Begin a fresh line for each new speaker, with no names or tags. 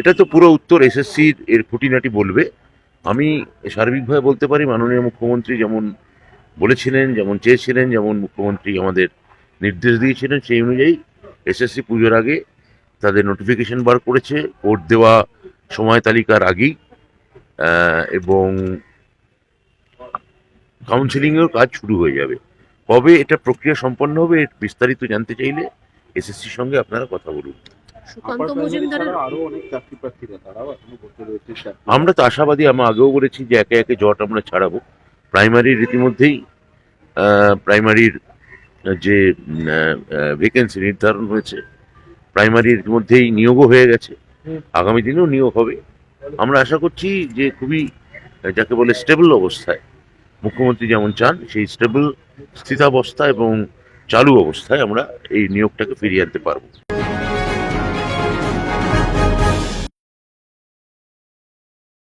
এটা তো পুরো উত্তর এসএসসির এর খুঁটিনাটি বলবে। আমি সার্বিকভাবে বলতে পারি, মাননীয় মুখ্যমন্ত্রী যেমন বলেছিলেন, যেমন চেয়েছিলেন, যেমন মুখ্যমন্ত্রী আমাদের নির্দেশ দিয়েছিলেন, সেই অনুযায়ী এসএসসি পুজোর আগে তাদের নোটিফিকেশন বার করেছে, ভোট দেওয়া সময় তালিকার আগেই। এবং কাউন্সিলিংয়ের কাজ শুরু হয়ে যাবে। কবে এটা প্রক্রিয়া সম্পন্ন হবে বিস্তারিত জানতে চাইলে এসএসসির সঙ্গে আপনারা কথা বলুন।
সুকান্ত মজুমদারের
আরও অনেক চাকরি প্রার্থীরা তারাও এখনও ভর্তি রয়েছে
আমরা তো আশাবাদী আমি আগেও বলেছি যে একে একে জট আমরা ছাড়াবো। প্রাইমারির রীতিমধ্যেই আহ, প্রাইমারির যে ভ্যাকেন্সি নির্ধারণ হয়েছে প্রাইমারির মধ্যেই নিয়োগও হয়ে গেছে। আগামী দিনেও নিয়োগ হবে। আমরা আশা করছি যে খুবই যাকে বলে স্টেবল অবস্থায় মুখ্যমন্ত্রী যেমন চান সেই স্টেবল স্থিতাবস্থা এবং চালু অবস্থায় আমরা এই নিয়োগটাকে ফিরিয়ে আনতে পারব।